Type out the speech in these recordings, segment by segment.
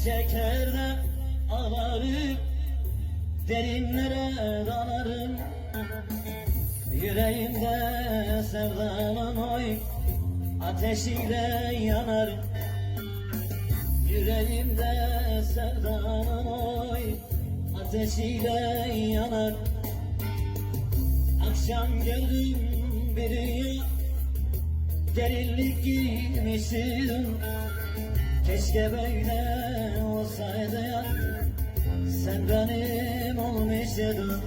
O şekerde ağlarım Derinlere dalarım. Yüreğimde sevdanın oy Ateşiyle yanarım Yüreğimde sevdanın oy Ateşiyle yanar. Akşam gördüm bir rüya Derinlik giymişim Keşke böyle olsaydı ya. Sen benim olmuşydun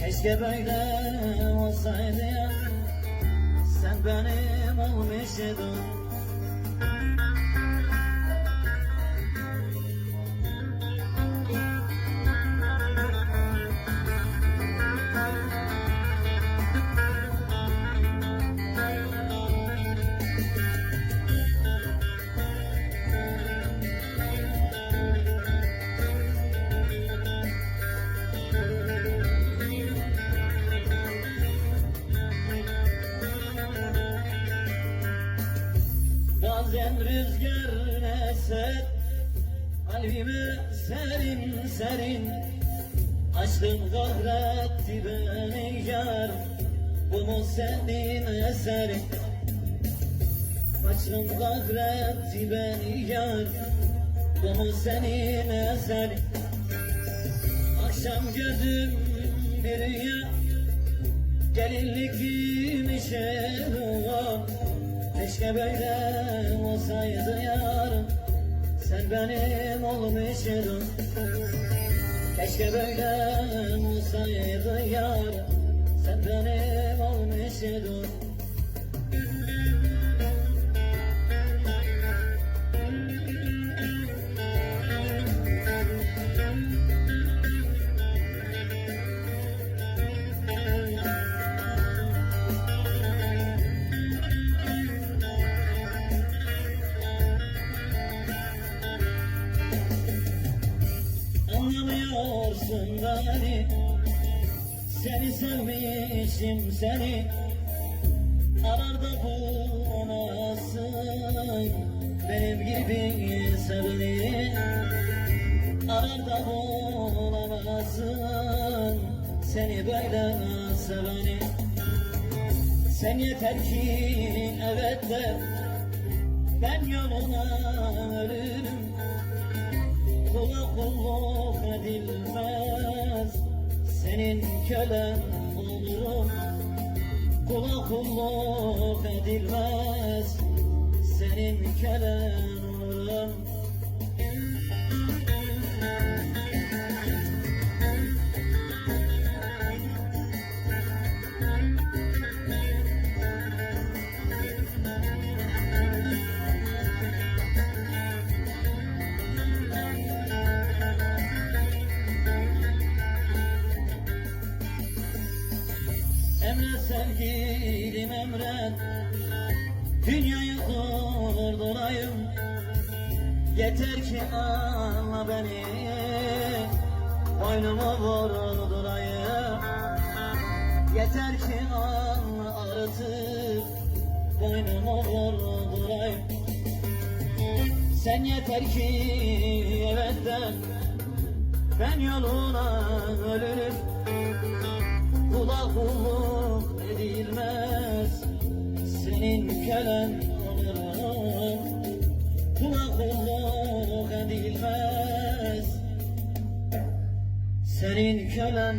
Keşke böyle olsaydı ya. Sen benim olmuşydun Bazen rüzgar eser Kalbime serin serin. Aşkın kahretti beni yar Bu mu senin eserin? Aşkın kahretti beni yar Bu mu senin eserin? Akşam gördüm bir rüya Gelinlik giymiş Erdoğan Keşke böyle olsaydı yarım Sen benim olmuşydun Keşke böyle olsaydı yarım Sen benim Anlamıyorsun beni. Seni sevmişim seni. Arar da bulamazsın Benim gibi seveni Arar da bulamazsın Seni böyle seveni. Sen yeter ki evet de. Ben yoluna ölürüm Kölen olurum Kula kulluk edilmez Senin kölen olurum Emret sevgilim emret Dünyayı durdulayım Yeter ki anla beni. Boynuma vurdurayım Yeter ki anla artık. Boynuma vurdurayım Sen yeter ki evet de Ben yoluna ölürüm Kula kulluk edilmez Senin kölen